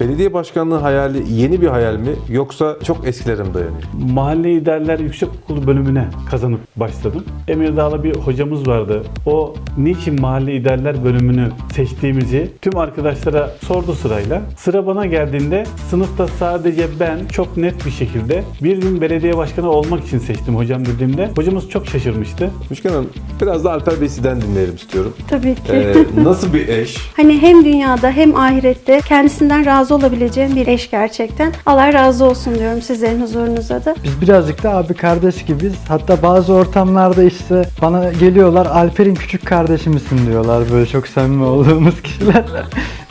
Belediye başkanlığı hayali yeni bir hayal mi yoksa çok eskilere mi dayanıyor? Mahalle İdealler Yüksekokulu bölümüne kazanıp başladım. Emirdağ'la bir hocamız vardı. O niçin Mahalle İdealler bölümünü seçtiğimizi tüm arkadaşlara sordu sırayla. Sıra bana geldiğinde sınıfta sadece ben çok net bir şekilde bir gün belediye başkanı olmak için seçtim hocam dediğimde hocamız çok şaşırmıştı. Müşken Hanım biraz da Alper Bey sizden dinleyelim istiyorum. Tabii ki. Ee, nasıl bir eş? Hani hem dünyada hem ahirette kendisinden razı olabileceğim bir eş gerçekten. Allah razı olsun diyorum sizlerin huzurunuza da. Biz birazcık da abi kardeş gibiyiz. Hatta bazı ortamlarda işte bana geliyorlar Alper'in küçük kardeşi misin diyorlar böyle çok samimi olduğumuz kişiler.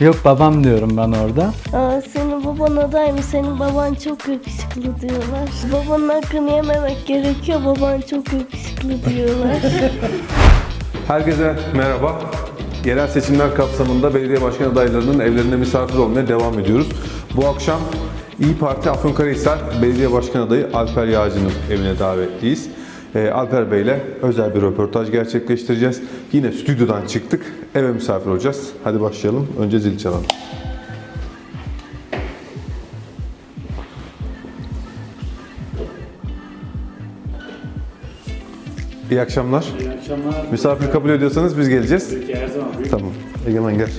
Yok babam diyorum ben orada. Aa, senin baban aday mı? Senin baban çok yakışıklı diyorlar. Babanın hakkını yememek gerekiyor. Baban çok yakışıklı diyorlar. Herkese merhaba. Yerel seçimler kapsamında belediye başkan adaylarının evlerinde misafir olmaya devam ediyoruz. Bu akşam İyi Parti Afyonkarahisar Belediye Başkan adayı Alper Yağcı'nın evine davetliyiz. Ee, Alper Bey ile özel bir röportaj gerçekleştireceğiz. Yine stüdyodan çıktık. Eve misafir olacağız. Hadi başlayalım. Önce zil çalalım. İyi akşamlar. İyi akşamlar. Misafir kabul ediyorsanız biz geleceğiz. Her zaman Tamam. Egemen gel.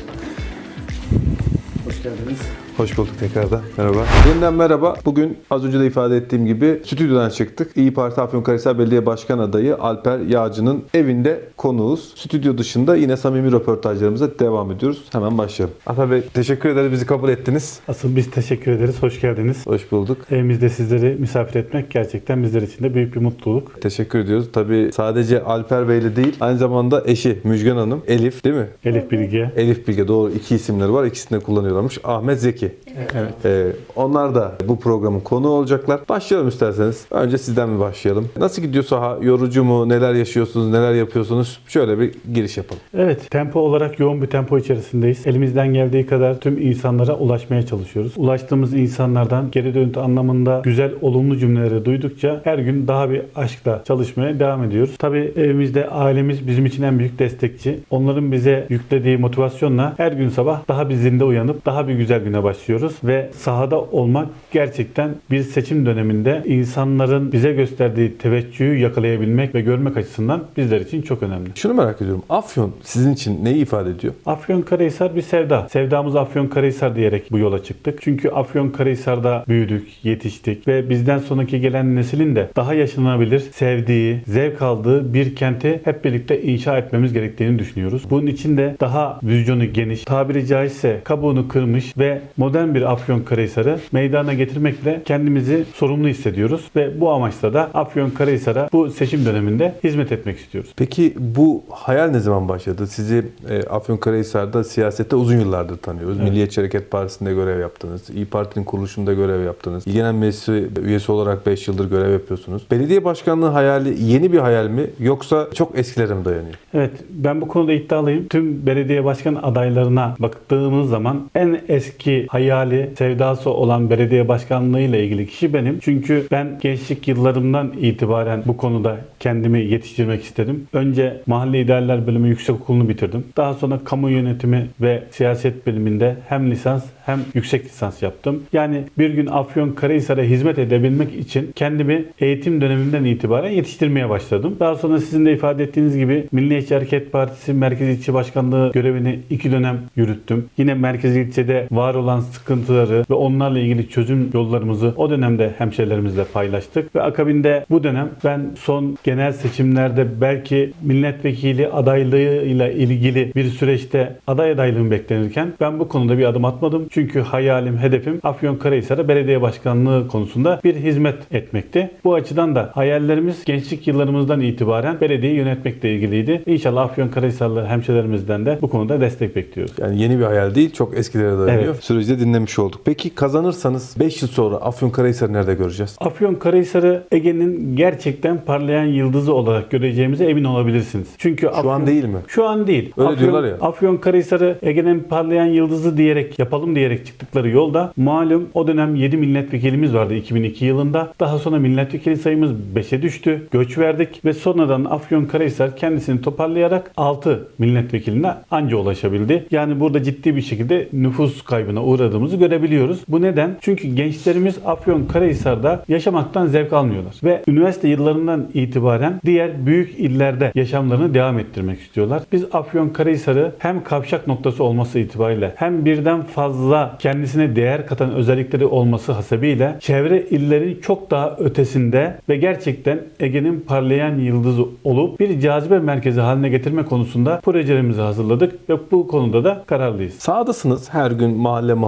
hoş geldiniz. Hoş bulduk tekrardan. Merhaba. Yeniden merhaba. Bugün az önce de ifade ettiğim gibi stüdyodan çıktık. İyi Parti Afyonkarahisar Belediye Başkan adayı Alper Yağcı'nın evinde konuğuz. Stüdyo dışında yine samimi röportajlarımıza devam ediyoruz. Hemen başlayalım. Alper Bey teşekkür ederiz bizi kabul ettiniz. Asıl biz teşekkür ederiz. Hoş geldiniz. Hoş bulduk. Evimizde sizleri misafir etmek gerçekten bizler için de büyük bir mutluluk. Teşekkür ediyoruz. Tabii sadece Alper Bey'le değil aynı zamanda eşi Müjgan Hanım, Elif değil mi? Elif Bilge. Elif Bilge doğru iki isimleri var. İkisini de kullanıyorlarmış. Ahmet Zeki. Evet. Ee, onlar da bu programın konuğu olacaklar. Başlayalım isterseniz. Önce sizden mi başlayalım? Nasıl gidiyor saha? Yorucu mu? Neler yaşıyorsunuz? Neler yapıyorsunuz? Şöyle bir giriş yapalım. Evet, tempo olarak yoğun bir tempo içerisindeyiz. Elimizden geldiği kadar tüm insanlara ulaşmaya çalışıyoruz. Ulaştığımız insanlardan geri dönüntü anlamında güzel, olumlu cümleleri duydukça her gün daha bir aşkla çalışmaya devam ediyoruz. Tabii evimizde ailemiz bizim için en büyük destekçi. Onların bize yüklediği motivasyonla her gün sabah daha bir zinde uyanıp daha bir güzel güne başlıyoruz ve sahada olmak gerçekten bir seçim döneminde insanların bize gösterdiği teveccühü yakalayabilmek ve görmek açısından bizler için çok önemli. Şunu merak ediyorum. Afyon sizin için neyi ifade ediyor? Afyonkarahisar bir sevda. Sevdamız Afyonkarahisar diyerek bu yola çıktık. Çünkü Afyonkarahisar'da büyüdük, yetiştik ve bizden sonraki gelen neslin de daha yaşanabilir, sevdiği, zevk aldığı bir kenti hep birlikte inşa etmemiz gerektiğini düşünüyoruz. Bunun için de daha vizyonu geniş, tabiri caizse kabuğunu kırmış ve modern bir Afyonkarahisar'ı meydana getirmekle kendimizi sorumlu hissediyoruz ve bu amaçla da Afyonkarahisar'a bu seçim döneminde hizmet etmek istiyoruz. Peki bu hayal ne zaman başladı? Sizi e, Afyonkarahisar'da siyasette uzun yıllardır tanıyoruz. Milliyetçi Hareket Partisi'nde görev yaptınız. İyi Parti'nin kuruluşunda görev yaptınız. İl Genel Meclisi üyesi olarak 5 yıldır görev yapıyorsunuz. Belediye başkanlığı hayali yeni bir hayal mi yoksa çok eskilere mi dayanıyor? Evet ben bu konuda iddialıyım. Tüm belediye başkan adaylarına baktığımız zaman en eski hayali, sevdası olan belediye başkanlığı ile ilgili kişi benim. Çünkü ben gençlik yıllarımdan itibaren bu konuda kendimi yetiştirmek istedim. Önce Mahalle İdealler Bölümü Yüksekokulu'nu bitirdim. Daha sonra kamu yönetimi ve siyaset biliminde hem lisans hem yüksek lisans yaptım. Yani bir gün Afyonkarahisar'a hizmet edebilmek için kendimi eğitim dönemimden itibaren yetiştirmeye başladım. Daha sonra sizin de ifade ettiğiniz gibi Milliyetçi Hareket Partisi Merkez İlçe Başkanlığı görevini iki dönem yürüttüm. Yine Merkez İlçe'de var olan sıkıntıları ve onlarla ilgili çözüm yollarımızı o dönemde hemşehrilerimizle paylaştık. Ve akabinde bu dönem ben son genel seçimlerde belki milletvekili adaylığıyla ilgili bir süreçte aday adaylığım beklenirken ben bu konuda bir adım atmadım. Çünkü hayalim, hedefim Afyonkarahisar'a belediye başkanlığı konusunda bir hizmet etmekti. Bu açıdan da hayallerimiz gençlik yıllarımızdan itibaren belediyeyi yönetmekle ilgiliydi. İnşallah Afyonkarahisarlı hemşehrilerimizden de bu konuda destek bekliyoruz. Yani yeni bir hayal değil, çok eskilere dayanıyor. Evet. Süreci dinlemiş olduk. Peki kazanırsanız 5 yıl sonra Afyonkarahisar'ı nerede göreceğiz? Afyonkarahisar'ı Ege'nin gerçekten parlayan yıldızı olarak göreceğimize emin olabilirsiniz. Çünkü an değil mi? Şu an değil. Öyle diyorlar ya. Afyonkarahisar'ı Ege'nin parlayan yıldızı diyerek yapalım diye diyerek çıktıkları yolda malum o dönem 7 milletvekilimiz vardı 2002 yılında. Daha sonra milletvekili sayımız 5'e düştü. Göç verdik ve sonradan Afyonkarahisar kendisini toparlayarak 6 milletvekiline anca ulaşabildi. Yani burada ciddi bir şekilde nüfus kaybına uğradığımızı görebiliyoruz. Bu neden? Çünkü gençlerimiz Afyonkarahisar'da yaşamaktan zevk almıyorlar. Ve üniversite yıllarından itibaren diğer büyük illerde yaşamlarını devam ettirmek istiyorlar. Biz Afyonkarahisar'ı hem kavşak noktası olması itibariyle hem birden fazla kendisine değer katan özellikleri olması hasebiyle çevre illerin çok daha ötesinde ve gerçekten Ege'nin parlayan yıldızı olup bir cazibe merkezi haline getirme konusunda projelerimizi hazırladık ve bu konuda da kararlıyız. Sağdasınız. Her gün mahalle mahalle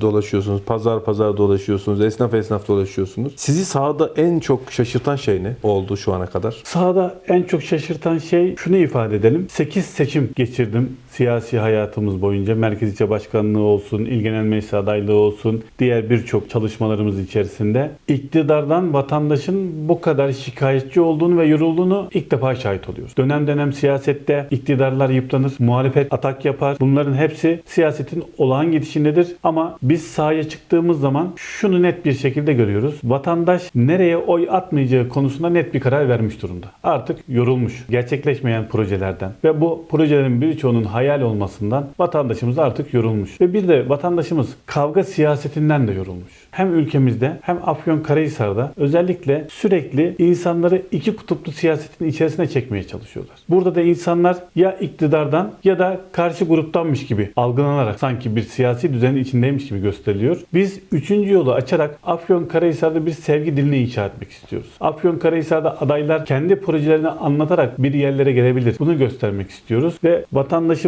dolaşıyorsunuz. Pazar pazar dolaşıyorsunuz. Esnaf esnaf dolaşıyorsunuz. Sizi sahada en çok şaşırtan şey ne oldu şu ana kadar? Sahada en çok şaşırtan şey şunu ifade edelim. 8 seçim geçirdim siyasi hayatımız boyunca. Merkez İlçe Başkanlığı olsun, İl Meclis adaylığı olsun, diğer birçok çalışmalarımız içerisinde. iktidardan vatandaşın bu kadar şikayetçi olduğunu ve yorulduğunu ilk defa şahit oluyoruz. Dönem dönem siyasette iktidarlar yıpranır, muhalefet atak yapar. Bunların hepsi siyasetin olağan gidişindedir. Ama biz sahaya çıktığımız zaman şunu net bir şekilde görüyoruz. Vatandaş nereye oy atmayacağı konusunda net bir karar vermiş durumda. Artık yorulmuş. Gerçekleşmeyen projelerden ve bu projelerin birçoğunun hayal olmasından vatandaşımız artık yorulmuş. Ve bir de vatandaşımız kavga siyasetinden de yorulmuş. Hem ülkemizde hem Afyonkarahisar'da özellikle sürekli insanları iki kutuplu siyasetin içerisine çekmeye çalışıyorlar. Burada da insanlar ya iktidardan ya da karşı gruptanmış gibi algılanarak sanki bir siyasi düzenin içindeymiş gibi gösteriliyor. Biz üçüncü yolu açarak Afyonkarahisar'da bir sevgi dilini inşa etmek istiyoruz. Afyonkarahisar'da adaylar kendi projelerini anlatarak bir yerlere gelebilir. Bunu göstermek istiyoruz ve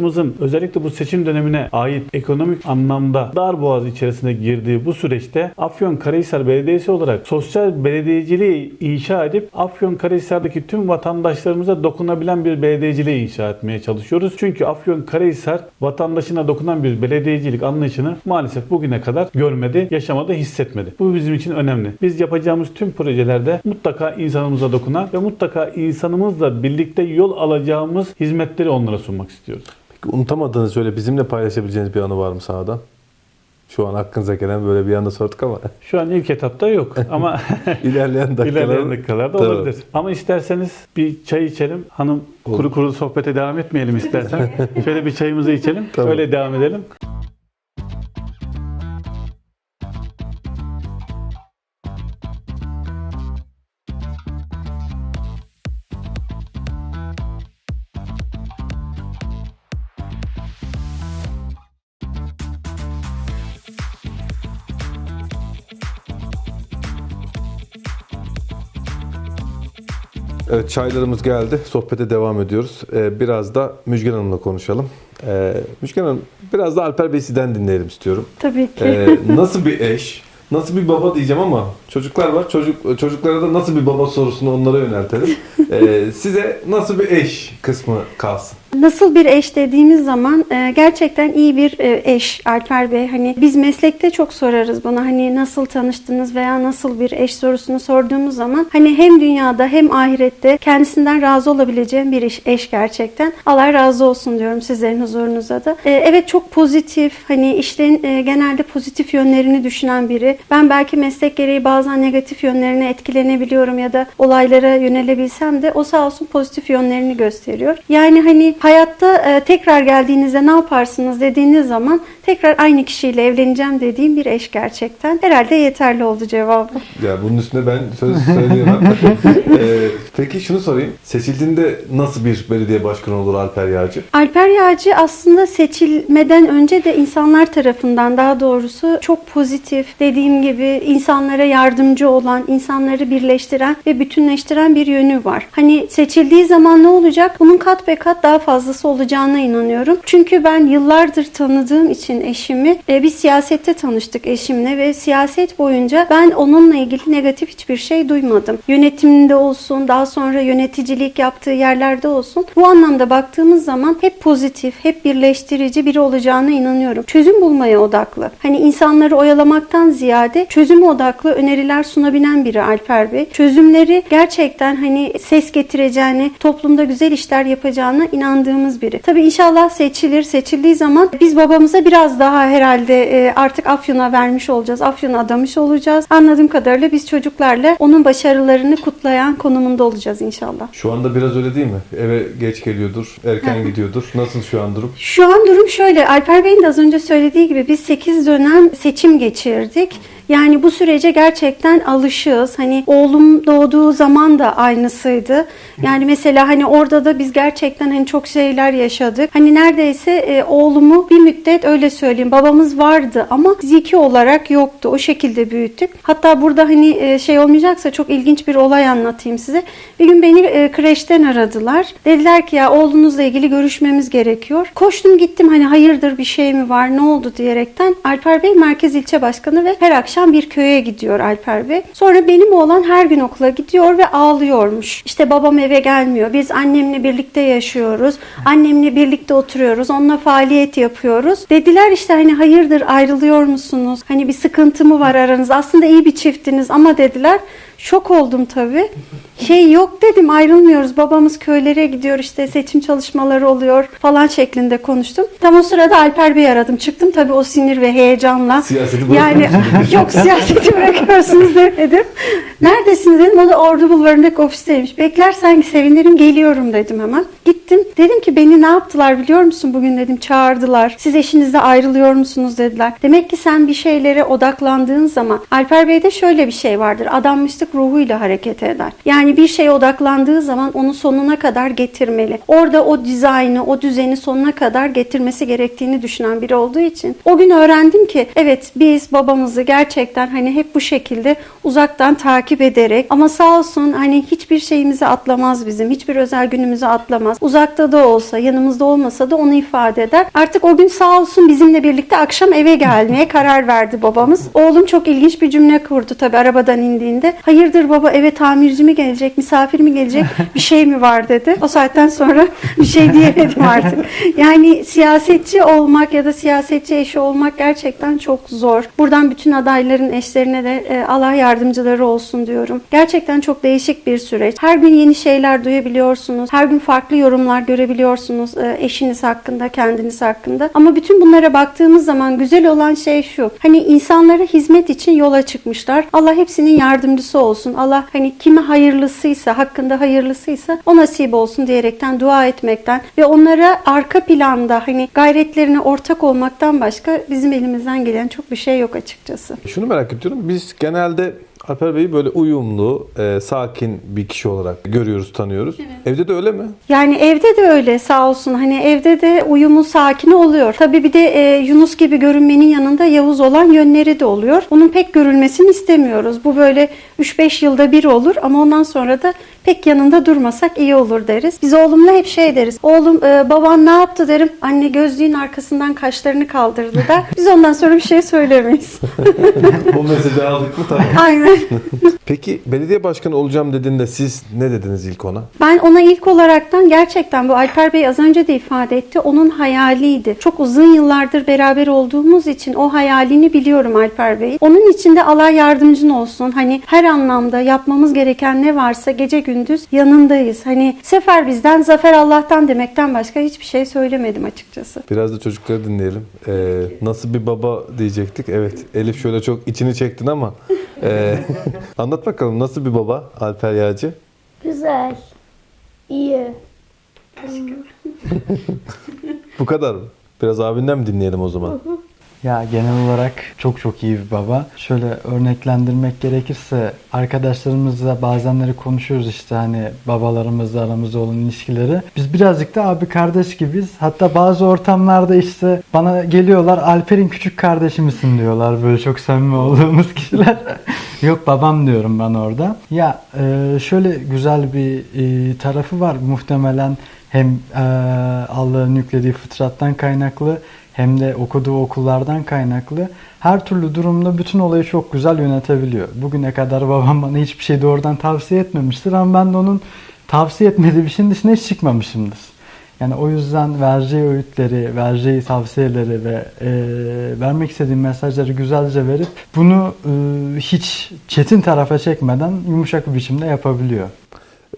vatandaşımızın özellikle bu seçim dönemine ait ekonomik anlamda dar boğaz içerisine girdiği bu süreçte Afyonkarahisar Belediyesi olarak sosyal belediyeciliği inşa edip Afyonkarahisar'daki tüm vatandaşlarımıza dokunabilen bir belediyeciliği inşa etmeye çalışıyoruz. Çünkü Afyonkarahisar vatandaşına dokunan bir belediyecilik anlayışını maalesef bugüne kadar görmedi, yaşamadı, hissetmedi. Bu bizim için önemli. Biz yapacağımız tüm projelerde mutlaka insanımıza dokunan ve mutlaka insanımızla birlikte yol alacağımız hizmetleri onlara sunmak istiyoruz. Unutamadığınız şöyle bizimle paylaşabileceğiniz bir anı var mı sahadan? Şu an aklınıza gelen böyle bir anda sorduk ama Şu an ilk etapta yok ama ilerleyen dakikalarda ilerleyen dakikalarda Tamam. olabilir. Ama isterseniz bir çay içelim. Hanım kuru kuru sohbete devam etmeyelim istersen. Şöyle bir çayımızı içelim. Tamam. Öyle devam edelim. Evet çaylarımız geldi. Sohbete devam ediyoruz. Ee, biraz da Müjgan Hanım'la konuşalım. Ee, Müjgan Hanım biraz da Alper Bey sizden dinleyelim istiyorum. Tabii ki. Ee, nasıl bir eş, nasıl bir baba diyeceğim ama çocuklar var. Çocuk çocuklara da nasıl bir baba sorusunu onlara yöneltelim. Ee, size nasıl bir eş kısmı kalsın. Nasıl bir eş dediğimiz zaman e, gerçekten iyi bir e, eş Alper Bey. Hani biz meslekte çok sorarız bunu. Hani nasıl tanıştınız veya nasıl bir eş sorusunu sorduğumuz zaman hani hem dünyada hem ahirette kendisinden razı olabileceğim bir eş, eş gerçekten. Allah razı olsun diyorum sizlerin huzurunuza da. E, evet çok pozitif. Hani işlerin genelde pozitif yönlerini düşünen biri. Ben belki meslek gereği bazen negatif yönlerine etkilenebiliyorum ya da olaylara yönelebilsem de o sağ olsun pozitif yönlerini gösteriyor. Yani hani hayatta e, tekrar geldiğinizde ne yaparsınız dediğiniz zaman tekrar aynı kişiyle evleneceğim dediğim bir eş gerçekten. Herhalde yeterli oldu cevabı. Ya bunun üstüne ben söz söyleyemem. Ee, peki şunu sorayım. Seçildiğinde nasıl bir belediye başkanı olur Alper Yağcı? Alper Yağcı aslında seçilmeden önce de insanlar tarafından daha doğrusu çok pozitif, dediğim gibi insanlara yardımcı olan, insanları birleştiren ve bütünleştiren bir yönü var. Hani seçildiği zaman ne olacak? Bunun kat ve kat daha fazlası olacağına inanıyorum. Çünkü ben yıllardır tanıdığım için eşimi e, bir siyasette tanıştık eşimle ve siyaset boyunca ben onunla ilgili negatif hiçbir şey duymadım. Yönetiminde olsun, daha sonra yöneticilik yaptığı yerlerde olsun. Bu anlamda baktığımız zaman hep pozitif, hep birleştirici biri olacağına inanıyorum. Çözüm bulmaya odaklı. Hani insanları oyalamaktan ziyade çözüm odaklı öneriler sunabilen biri Alper Bey. Çözümleri gerçekten hani ses getireceğini, toplumda güzel işler yapacağına inandığımız biri. Tabii inşallah seçilir. Seçildiği zaman biz babamıza biraz daha herhalde e, artık Afyon'a vermiş olacağız. Afyon'a adamış olacağız. Anladığım kadarıyla biz çocuklarla onun başarılarını kutlayan konumunda olacağız inşallah. Şu anda biraz öyle değil mi? Eve geç geliyordur, erken gidiyordur. Nasıl şu an durum? Şu an durum şöyle. Alper Bey'in de az önce söylediği gibi biz 8 dönem seçim geçirdik. Yani bu sürece gerçekten alışığız. Hani oğlum doğduğu zaman da aynısıydı. Yani mesela hani orada da biz gerçekten hani çok şeyler yaşadık. Hani neredeyse e, oğlumu bir müddet öyle söyleyeyim. Babamız vardı ama fiziki olarak yoktu. O şekilde büyüttük. Hatta burada hani e, şey olmayacaksa çok ilginç bir olay anlatayım size. Bir gün beni e, kreşten aradılar. Dediler ki ya oğlunuzla ilgili görüşmemiz gerekiyor. Koştum gittim hani hayırdır bir şey mi var ne oldu diyerekten. Alper Bey merkez ilçe başkanı ve her akşam bir köye gidiyor Alper Bey. Sonra benim oğlan her gün okula gidiyor ve ağlıyormuş. İşte babam eve gelmiyor. Biz annemle birlikte yaşıyoruz. Annemle birlikte oturuyoruz. Onunla faaliyet yapıyoruz. Dediler işte hani hayırdır ayrılıyor musunuz? Hani bir sıkıntı mı var aranızda? Aslında iyi bir çiftiniz ama dediler. Şok oldum tabii. Şey yok dedim ayrılmıyoruz. Babamız köylere gidiyor işte seçim çalışmaları oluyor falan şeklinde konuştum. Tam o sırada Alper Bey aradım. Çıktım tabii o sinir ve heyecanla. Siyaseti Yani yok siyaseti bırakıyorsunuz demedim. Neredesiniz dedim. O da Ordu Bulvarı'ndaki ofisteymiş. Beklersen sevinirim geliyorum dedim hemen. Gittim. Dedim ki beni ne yaptılar biliyor musun bugün dedim. Çağırdılar. Siz eşinizle ayrılıyor musunuz dediler. Demek ki sen bir şeylere odaklandığın zaman Alper Bey'de şöyle bir şey vardır. Adanmışlık ruhuyla hareket eder. Yani bir şeye odaklandığı zaman onu sonuna kadar getirmeli. Orada o dizaynı, o düzeni sonuna kadar getirmesi gerektiğini düşünen biri olduğu için o gün öğrendim ki evet biz babamızı gerçekten hani hep bu şekilde uzaktan takip ederek ama sağ olsun hani hiçbir şeyimizi atlamaz bizim. Hiçbir özel günümüzü atlamaz. Uzakta da olsa, yanımızda olmasa da onu ifade eder. Artık o gün sağ olsun bizimle birlikte akşam eve gelmeye karar verdi babamız. Oğlum çok ilginç bir cümle kurdu tabii arabadan indiğinde. Hayırdır baba eve tamirci mi gelecek, misafir mi gelecek, bir şey mi var dedi. O saatten sonra bir şey diyemedim artık. Yani siyasetçi olmak ya da siyasetçi eşi olmak gerçekten çok zor. Buradan bütün adayların eşlerine de e, Allah yardımcıları olsun diyorum. Gerçekten çok değişik bir süreç. Her gün yeni şeyler duyabiliyorsunuz. Her gün farklı yorumlar görebiliyorsunuz e, eşiniz hakkında, kendiniz hakkında. Ama bütün bunlara baktığımız zaman güzel olan şey şu. Hani insanlara hizmet için yola çıkmışlar. Allah hepsinin yardımcısı olsun. Allah hani kime hayırlısıysa, hakkında hayırlısıysa o nasip olsun diyerekten dua etmekten ve onlara arka planda hani gayretlerine ortak olmaktan başka bizim elimizden gelen çok bir şey yok açıkçası. Şunu merak ediyorum. Biz genelde Alper Bey'i böyle uyumlu, e, sakin bir kişi olarak görüyoruz, tanıyoruz. Evde de öyle mi? Yani evde de öyle sağ olsun. Hani evde de uyumu sakin oluyor. Tabii bir de e, Yunus gibi görünmenin yanında Yavuz olan yönleri de oluyor. Onun pek görülmesini istemiyoruz. Bu böyle 3-5 yılda bir olur ama ondan sonra da pek yanında durmasak iyi olur deriz. Biz oğlumla hep şey deriz. Oğlum e, baban ne yaptı derim. Anne gözlüğün arkasından kaşlarını kaldırdı da. Biz ondan sonra bir şey söylemeyiz. Bu mesajı aldık mı? Tamam. Aynen. Peki belediye başkanı olacağım dediğinde siz ne dediniz ilk ona? Ben ona ilk olaraktan gerçekten bu Alper Bey az önce de ifade etti. Onun hayaliydi. Çok uzun yıllardır beraber olduğumuz için o hayalini biliyorum Alper Bey. Onun için de Allah yardımcın olsun. Hani her anlamda yapmamız gereken ne varsa gece gündüz yanındayız. Hani sefer bizden, zafer Allah'tan demekten başka hiçbir şey söylemedim açıkçası. Biraz da çocukları dinleyelim. Ee, nasıl bir baba diyecektik. Evet Elif şöyle çok içini çektin ama e, anlat bakalım nasıl bir baba Alper Yağcı? Güzel. İyi. Bu kadar mı? Biraz abinden mi dinleyelim o zaman? Ya genel olarak çok çok iyi bir baba. Şöyle örneklendirmek gerekirse arkadaşlarımızla bazenleri konuşuyoruz işte hani babalarımızla aramızda olan ilişkileri. Biz birazcık da abi kardeş gibiyiz. Hatta bazı ortamlarda işte bana geliyorlar Alper'in küçük kardeşi misin diyorlar böyle çok samimi olduğumuz kişiler. Yok babam diyorum ben orada. Ya e, şöyle güzel bir e, tarafı var muhtemelen hem e, Allah'ın yüklediği fıtrattan kaynaklı hem de okuduğu okullardan kaynaklı her türlü durumda bütün olayı çok güzel yönetebiliyor. Bugüne kadar babam bana hiçbir şey doğrudan tavsiye etmemiştir ama ben de onun tavsiye etmediği bir şeyin dışına hiç çıkmamışımdır. Yani o yüzden vereceği öğütleri, vereceği tavsiyeleri ve e, vermek istediği mesajları güzelce verip bunu e, hiç çetin tarafa çekmeden yumuşak bir biçimde yapabiliyor.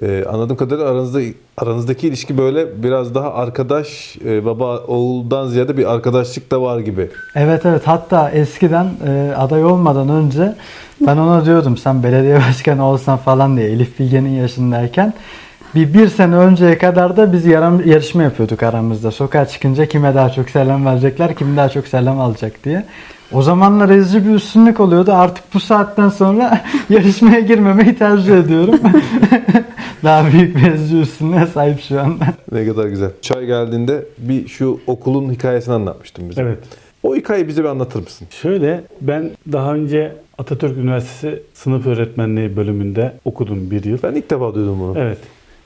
Ee, anladığım kadarıyla aranızda aranızdaki ilişki böyle biraz daha arkadaş e, baba oğuldan ziyade bir arkadaşlık da var gibi. Evet evet hatta eskiden e, aday olmadan önce ben ona diyordum sen belediye başkanı olsan falan diye Elif Bilge'nin yaşındayken bir, bir sene önceye kadar da biz yaram, yarışma yapıyorduk aramızda. Sokağa çıkınca kime daha çok selam verecekler, kim daha çok selam alacak diye. O zamanlar ezici bir üstünlük oluyordu. Artık bu saatten sonra yarışmaya girmemeyi tercih ediyorum. daha büyük bir ezici üstünlüğe sahip şu anda. Ne kadar güzel. Çay geldiğinde bir şu okulun hikayesini anlatmıştın bize. Evet. O hikayeyi bize bir anlatır mısın? Şöyle ben daha önce Atatürk Üniversitesi sınıf öğretmenliği bölümünde okudum bir yıl. Ben ilk defa duydum bunu. Evet.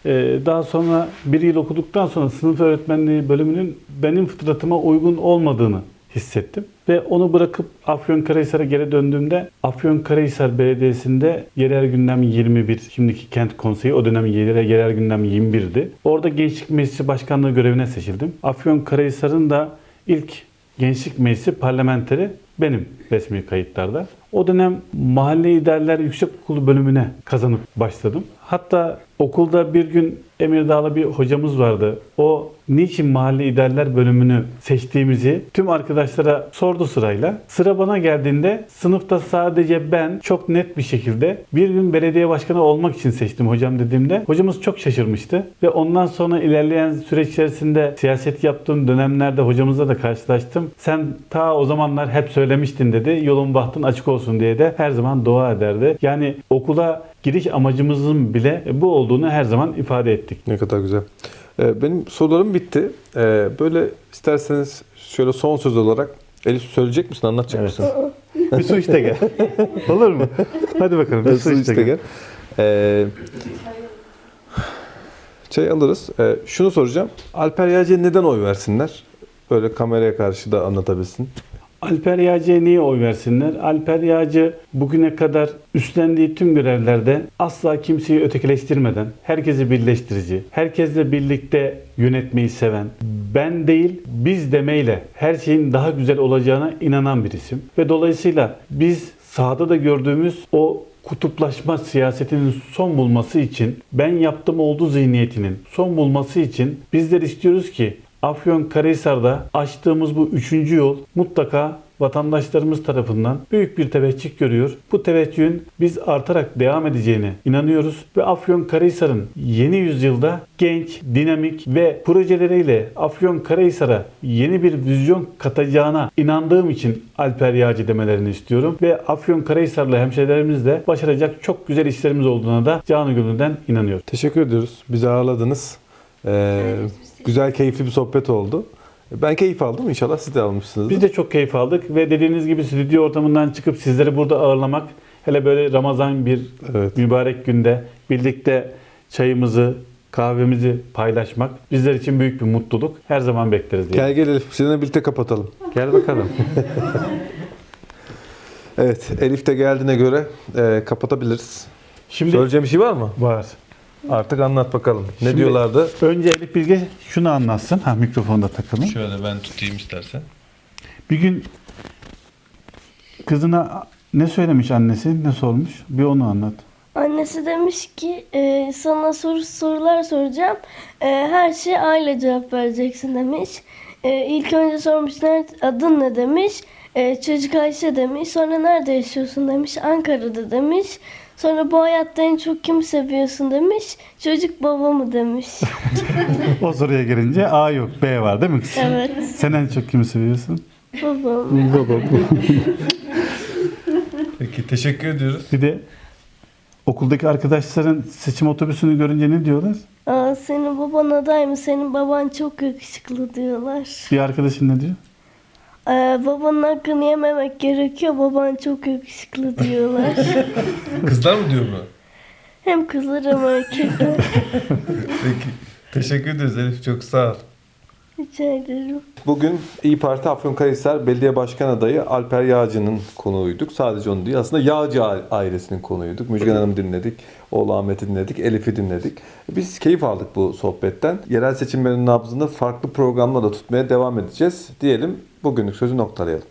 Ee, daha sonra bir yıl okuduktan sonra sınıf öğretmenliği bölümünün benim fıtratıma uygun olmadığını hissettim. Ve onu bırakıp Afyonkarahisar'a geri döndüğümde Afyonkarahisar Belediyesi'nde yerel gündem 21, şimdiki kent konseyi o dönem yerel, yerel gündem 21'di. Orada Gençlik Meclisi Başkanlığı görevine seçildim. Afyonkarahisar'ın da ilk Gençlik Meclisi parlamenteri benim resmi kayıtlarda. O dönem Mahalle İderler Yüksekokulu bölümüne kazanıp başladım. Hatta okulda bir gün Emirdağ'la bir hocamız vardı. O niçin Mahalle İderler bölümünü seçtiğimizi tüm arkadaşlara sordu sırayla. Sıra bana geldiğinde sınıfta sadece ben çok net bir şekilde bir gün belediye başkanı olmak için seçtim hocam dediğimde hocamız çok şaşırmıştı ve ondan sonra ilerleyen süreç içerisinde siyaset yaptığım dönemlerde hocamızla da karşılaştım. Sen ta o zamanlar hep söylemiştin dedi. Yolun bahtın açık olsun diye de her zaman dua ederdi. Yani okula giriş amacımızın bile bu olduğunu her zaman ifade ettik. Ne kadar güzel. Ee, benim sorularım bitti. Ee, böyle isterseniz şöyle son söz olarak Elif söyleyecek misin, anlatacak Evet. mısın? Bir su işte gel. Olur mu? Hadi bakalım. Bir su işte gel. Ee, çay alırız. Ee, şunu soracağım. Alper Yağcı'ya neden oy versinler? Böyle kameraya karşı da anlatabilsin. Alper Yağcı'ya niye oy versinler? Alper Yağcı bugüne kadar üstlendiği tüm görevlerde asla kimseyi ötekileştirmeden, herkesi birleştirici, herkesle birlikte yönetmeyi seven, ben değil biz demeyle her şeyin daha güzel olacağına inanan bir isim. Ve dolayısıyla biz sahada da gördüğümüz o kutuplaşma siyasetinin son bulması için, ben yaptım oldu zihniyetinin son bulması için bizler istiyoruz ki Afyonkarahisar'da açtığımız bu üçüncü yol mutlaka vatandaşlarımız tarafından büyük bir teveccüh görüyor. Bu teveccühün biz artarak devam edeceğine inanıyoruz ve Afyonkarahisar'ın yeni yüzyılda genç, dinamik ve projeleriyle Afyonkarahisar'a yeni bir vizyon katacağına inandığım için Alper Yağcı demelerini istiyorum ve Afyonkarahisar'la hemşehrilerimizle başaracak çok güzel işlerimiz olduğuna da canı gönülden inanıyorum. Teşekkür ediyoruz. Bizi ağırladınız. Ee, güzel, keyifli bir sohbet oldu. Ben keyif aldım. İnşallah siz de almışsınız. Biz de çok keyif aldık ve dediğiniz gibi stüdyo ortamından çıkıp sizleri burada ağırlamak hele böyle Ramazan bir Evet. mübarek günde birlikte çayımızı, kahvemizi paylaşmak bizler için büyük bir mutluluk. Her zaman bekleriz diye. Gel gel Elif. Seninle birlikte kapatalım. Gel bakalım. Evet. Elif de geldiğine göre e, kapatabiliriz. Şimdi Söyleyeceğim bir şey var mı? var. Artık anlat bakalım. Ne Şimdi- diyorlardı? Önce Elif Bilge şunu anlatsın. Ha mikrofonda takalım. Şöyle ben tutayım istersen. Bir gün kızına ne söylemiş annesi, ne sormuş? Bir onu anlat. Annesi demiş ki e, sana soru sorular soracağım. E, her şeye aile cevap vereceksin demiş. E, ilk önce sormuş "Nerede- adın ne demiş. E, çocuk Ayşe demiş. Sonra nerede yaşıyorsun demiş. Ankara'da demiş. Sonra bu hayatta en çok kimi seviyorsun demiş. Çocuk babamı demiş. O soruya gelince A yok, B var değil mi kız? Evet. Sen en çok kimi seviyorsun? Babam. Peki teşekkür ediyoruz. Bir de okuldaki arkadaşların seçim otobüsünü görünce ne diyorlar? Aa, senin baban aday mı? Senin baban çok yakışıklı diyorlar. Bir arkadaşın ne diyor? Ee, babanın hakkını yememek gerekiyor. Baban çok yakışıklı diyorlar. Kızlar mı diyor bunu? hem kızlar hem erkekler. Peki. Teşekkür ederiz Elif. Çok sağ ol. Rica ederim. Bugün İyi Parti Afyonkarahisar Belediye Başkan Adayı Alper Yağcı'nın konuğuyduk. Sadece onu değil aslında Yağcı ailesinin konuğuyduk. Müjgan Hanım'ı dinledik, oğlu Ahmet'i dinledik, Elif'i dinledik. Biz keyif aldık bu sohbetten. Yerel seçimlerin nabzını farklı programlarla tutmaya devam edeceğiz. Diyelim bugünlük sözü noktalayalım.